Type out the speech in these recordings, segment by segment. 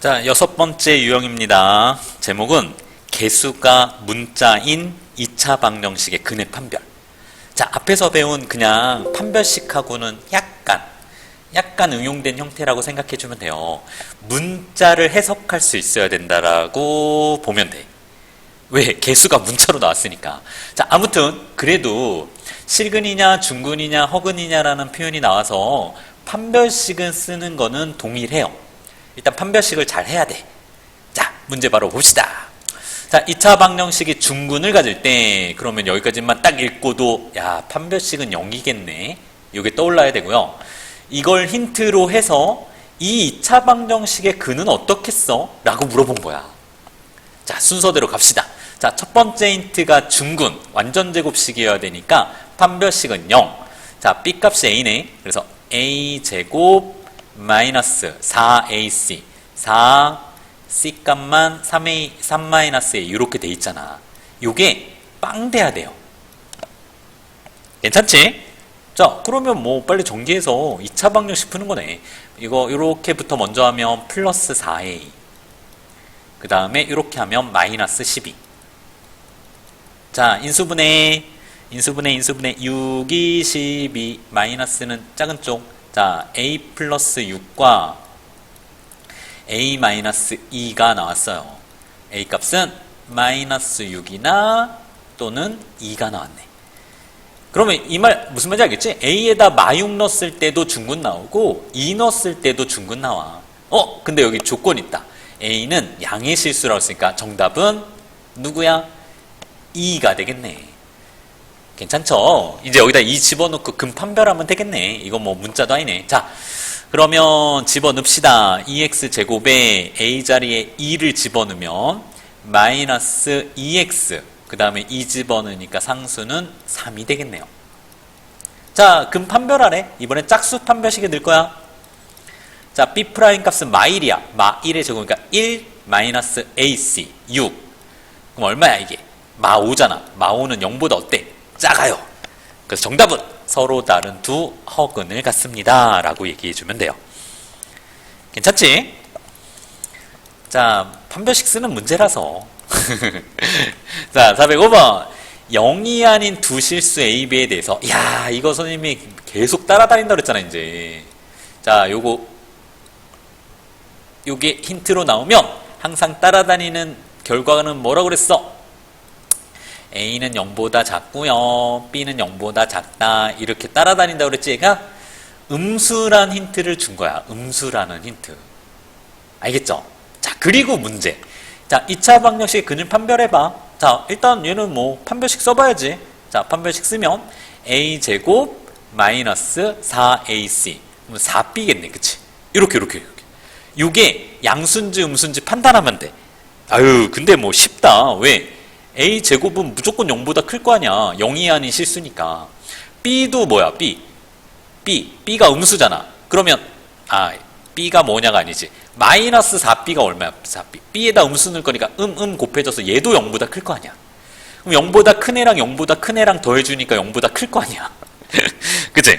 자, 여섯 번째 유형입니다. 제목은 개수가 문자인 2차 방정식의 근의 판별. 자, 앞에서 배운 그냥 판별식하고는 약간, 약간 응용된 형태라고 생각해 주면 돼요. 문자를 해석할 수 있어야 된다라고 보면 돼. 왜? 개수가 문자로 나왔으니까. 자, 아무튼, 그래도 실근이냐, 중근이냐, 허근이냐라는 표현이 나와서 판별식은 쓰는 거는 동일해요. 일단 판별식을 잘 해야 돼. 자, 문제 바로 봅시다. 자, 2차 방정식이 중근을 가질 때, 그러면 여기까지만 딱 읽고도, 야, 판별식은 0이겠네. 이게 떠올라야 되고요. 이걸 힌트로 해서 이 2차 방정식의 근은 어떻겠어? 라고 물어본 거야. 자, 순서대로 갑시다. 자, 첫 번째 힌트가 중근, 완전 제곱식이어야 되니까 판별식은 0. 자, b 값이 a네. 그래서 a 제곱 마이너스 4ac 4c 값만 3a 3 마이너스 a 이렇게 돼 있잖아. 요게 빵 돼야 돼요. 괜찮지? 자, 그러면 뭐 빨리 전개해서 2차 방정식 푸는 거네. 이거 이렇게부터 먼저 하면 플러스 4a. 그 다음에 이렇게 하면 마이너스 12. 자, 인수분해, 인수분해, 인수분해, 6, 2, 12, 마이너스는 작은 쪽. 자, a 플러스 6과 a 마이너스 2가 나왔어요. a 값은 마이너스 6이나 또는 2가 나왔네. 그러면 이 말 무슨 말인지 알겠지? a에다 마육 넣었을 때도 중근 나오고 2 넣었을 때도 중근 나와. 어, 근데 여기 조건 있다. a는 양의 실수라고 했으니까 정답은 누구야? 2가 되겠네. 괜찮죠? 이제 여기다 2 집어넣고 금 판별하면 되겠네. 이건 뭐 문자도 아니네. 자, 그러면 집어넣읍시다. 2x 제곱에 a 자리에 2를 집어넣으면 마이너스 2x 그 다음에 2 집어넣으니까 상수는 3이 되겠네요. 자, 금 판별하래. 이번엔 짝수 판별식에 넣을 거야. 자, b 프라임 값은 마일이야. 마1의 제곱이니까 1 마이너스 ac 6. 그럼 얼마야 이게? 마5잖아. 마5는 0보다 어때? 작아요. 그래서 정답은 서로 다른 두 허근을 갖습니다. 라고 얘기해 주면 돼요. 괜찮지? 자, 판별식 쓰는 문제라서. 자, 405번. 0이 아닌 두 실수 A, B에 대해서. 야, 이거 선생님이 계속 따라다닌다 그랬잖아, 이제. 자, 요거, 요게 힌트로 나오면 항상 따라다니는 결과는 뭐라고 그랬어? A는 0보다 작고요. B는 0보다 작다. 이렇게 따라다닌다 그랬지 얘가 음수란 힌트를 준 거야. 음수라는 힌트. 알겠죠? 자, 그리고 문제. 자, 2차 방정식 근을 판별해봐. 자, 일단 얘는 뭐 판별식 써봐야지. 자, 판별식 쓰면 A 제곱 마이너스 4AC. 그럼 4B겠네. 그치? 이렇게, 이렇게, 이렇게. 요게 양수인지 음수인지 판단하면 돼. 아유, 근데 뭐 쉽다. 왜? A 제곱은 무조건 0보다 클 거 아니야. 0이 아닌 실수니까. B도 뭐야? B. B. B가 음수잖아. 그러면 아, B가 뭐냐가 아니지. 마이너스 4B가 얼마야? 4B. B에다 음수 넣을 거니까 음, 음 곱해져서 얘도 0보다 클 거 아니야. 그럼 0보다 큰 애랑 0보다 큰 애랑 더해주니까 0보다 클 거 아니야. 그치?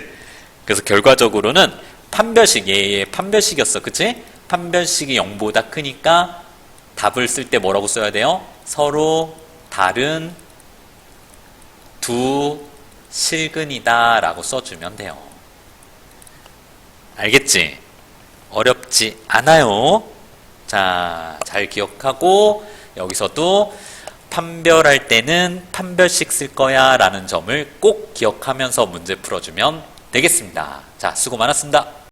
그래서 결과적으로는 판별식, 얘의 판별식이었어. 그치? 판별식이 0보다 크니까 답을 쓸 때 뭐라고 써야 돼요? 서로 다른 두 실근이다 라고 써주면 돼요. 알겠지? 어렵지 않아요. 자, 잘 기억하고 여기서도 판별할 때는 판별식 쓸 거야 라는 점을 꼭 기억하면서 문제 풀어주면 되겠습니다. 자, 수고 많았습니다.